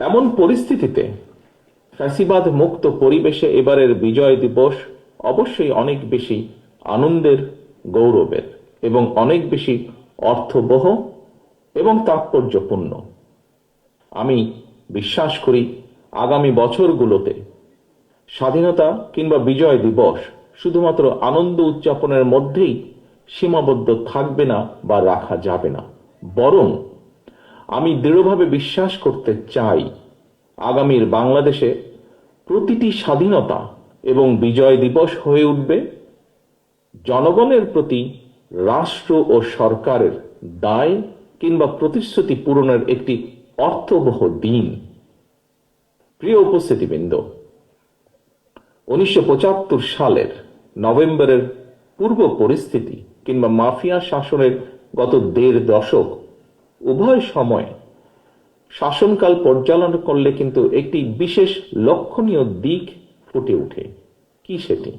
এমন পরিস্থিতিতে ফ্যাসিবাদ মুক্ত পরিবেশে এবারের বিজয় দিবস অবশ্যই অনেক বেশি আনন্দের, গৌরবের এবং অনেক বেশি অর্থবহ এবং তাৎপর্যপূর্ণ। আমি বিশ্বাস করি আগামী বছরগুলোতে স্বাধীনতা কিংবা বিজয় দিবস শুধুমাত্র আনন্দ উদযাপনের মধ্যেই সীমাবদ্ধ থাকবে না বা রাখা যাবে না, বরং আমি দৃঢ়ভাবে বিশ্বাস করতে চাই। আগামীর বাংলাদেশে প্রতিটি স্বাধীনতা এবং বিজয় দিবস হয়ে উঠবে। জনগণের প্রতি রাষ্ট্র ও সরকারের দায় কিংবা প্রতিশ্রুতি পূরণের একটি অর্থবহ দিন। প্রিয় উপস্থিতিবৃন্দ, উনিশশো পঁচাত্তর সালের নভেম্বরের পূর্ব পরিস্থিতি কিংবা মাফিয়া শাসনের গত দেড় দশক উভয় সময় শাসনকাল পর্যালোচনা করলে কিন্তু একটি বিশেষ লক্ষণীয় দিক ফুটে ওঠে। কি সেটি?